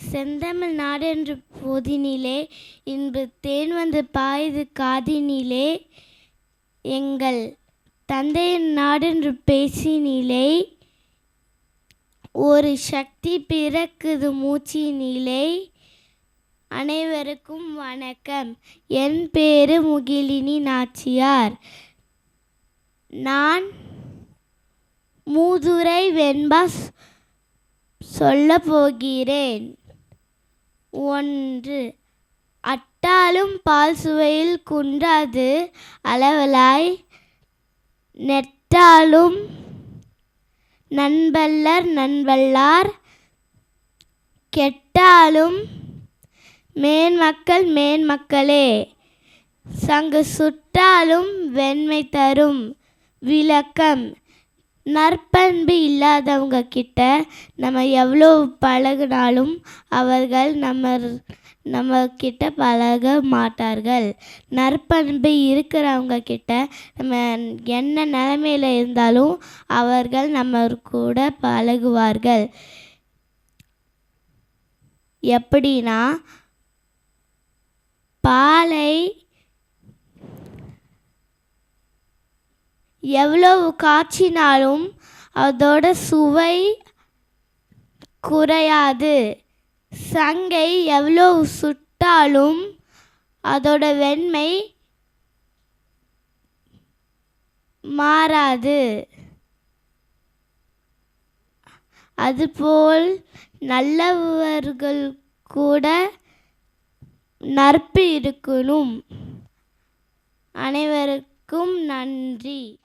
செந்தமிழ் நாடென்று பொதினிலே இன்பு தேன் வந்து பாயுது காதினிலே எங்கள் தந்தையின் நாடென்று பேசினிலே ஒரு சக்தி பிறக்குது மூச்சினிலே அனைவருக்கும் வணக்கம். என் பேரு முகிலினி நாச்சியார். நான் மூதுரை வெண்பா சொல்ல போகிறேன். ஒன்று. அட்டாலும் பால் சுவையில் குன்றாது அளவலாய் நெட்டாலும் நண்பல்லர் நண்பல்லார் கெட்டாலும் மேன்மக்கள் மேன்மக்களே. சங்கு சுட்டாலும் வெண்மை தரும் விளக்கம். நற்பண்பு இல்லாதவங்க கிட்ட நம்ம எவ்வளோ பழகினாலும் அவர்கள் நம்ம நம்ம கிட்ட பழக மாட்டார்கள். நற்பண்பு இருக்கிறவங்க கிட்ட நம்ம என்ன நிலமையில இருந்தாலும் அவர்கள் நம்ம கூட பழகுவார்கள். எப்படின்னா பாலை எவ்வளவு காய்ச்சினாலும் அதோட சுவை குறையாது. சங்கை எவ்வளவு சுட்டாலும் அதோட வெண்மை மாறாது. அதுபோல் நல்லவர்கள் கூட நற்பு இருக்கணும். அனைவருக்கும் நன்றி.